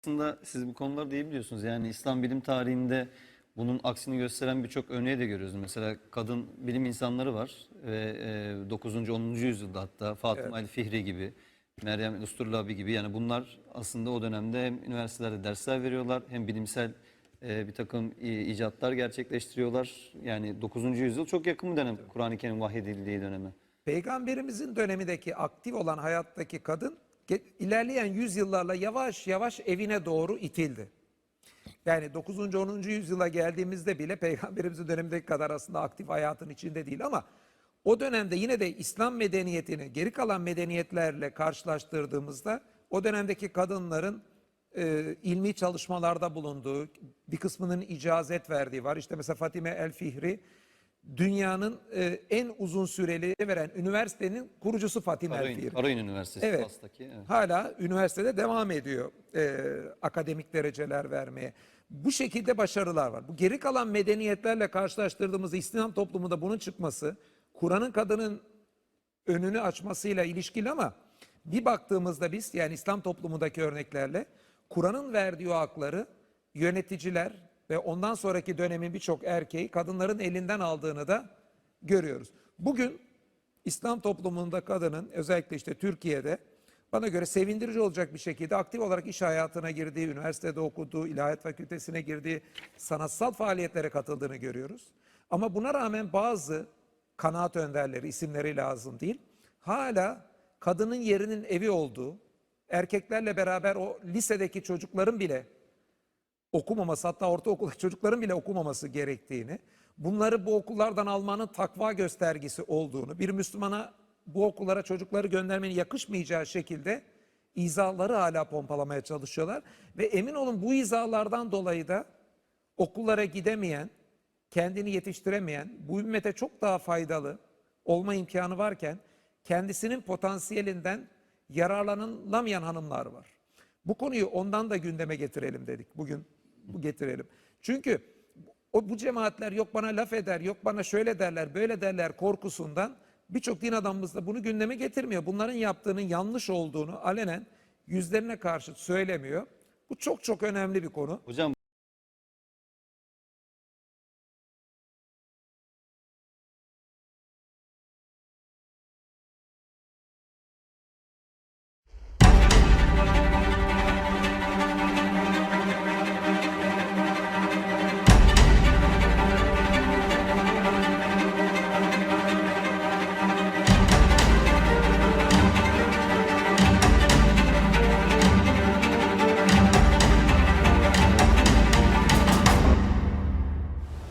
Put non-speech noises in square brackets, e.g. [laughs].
Aslında siz bu konuları da iyi biliyorsunuz. Yani İslam bilim tarihinde bunun aksini gösteren birçok örneği de görüyoruz. Mesela kadın bilim insanları var ve e, 9. 10. yüzyılda hatta Fatıma el Fihri gibi, Meryem Usturlabi gibi yani bunlar aslında o dönemde hem üniversitelerde dersler veriyorlar hem bilimsel e, bir takım icatlar gerçekleştiriyorlar. Yani 9. yüzyıl çok yakın bir dönem Kur'an-ı Kerim vahyedildiği döneme. Peygamberimizin dönemindeki aktif olan hayattaki kadın ilerleyen yüzyıllarla yavaş yavaş evine doğru itildi. Yani 9. 10. yüzyıla geldiğimizde bile peygamberimizin dönemindeki kadar aslında aktif hayatın içinde değil ama o dönemde yine de İslam medeniyetini geri kalan medeniyetlerle karşılaştırdığımızda o dönemdeki kadınların e, ilmi çalışmalarda bulunduğu, bir kısmının icazet verdiği var. İşte mesela Fatime El Fihri dünyanın e, en uzun süreli veren üniversitenin kurucusu Karayün, Fihri. Karayün Üniversitesi Evet. Fas'taki. Evet. Hala üniversitede devam ediyor e, akademik dereceler vermeye. Bu şekilde başarılar var. Bu geri kalan medeniyetlerle karşılaştırdığımız İslam toplumunda bunun çıkması, Kur'an'ın kadının önünü açmasıyla ilişkili ama bir baktığımızda biz yani İslam toplumundaki örneklerle Kur'an'ın verdiği o hakları yöneticiler ve ondan sonraki dönemin birçok erkeği kadınların elinden aldığını da görüyoruz. Bugün İslam toplumunda kadının özellikle işte Türkiye'de bana göre sevindirici olacak bir şekilde aktif olarak iş hayatına girdiği, üniversitede okuduğu, ilahiyat fakültesine girdiği, sanatsal faaliyetlere katıldığını görüyoruz. Ama buna rağmen bazı kanaat önderleri, isimleri lazım değil, hala kadının yerinin evi olduğu, erkeklerle beraber o lisedeki çocukların bile okumaması hatta ortaokuldaki [laughs] çocukların bile okumaması gerektiğini, bunları bu okullardan almanın takva göstergesi olduğunu, bir Müslümana bu okullara çocukları göndermenin yakışmayacağı şekilde izahları hala pompalamaya çalışıyorlar. Ve emin olun bu izahlardan dolayı da okullara gidemeyen, kendini yetiştiremeyen, bu ümmete çok daha faydalı olma imkanı varken kendisinin potansiyelinden yararlanılamayan hanımlar var. Bu konuyu ondan da gündeme getirelim dedik. Bugün bu getirelim. Çünkü o bu cemaatler yok bana laf eder, yok bana şöyle derler, böyle derler korkusundan birçok din adamımız da bunu gündeme getirmiyor. Bunların yaptığının yanlış olduğunu alenen yüzlerine karşı söylemiyor. Bu çok çok önemli bir konu. Hocam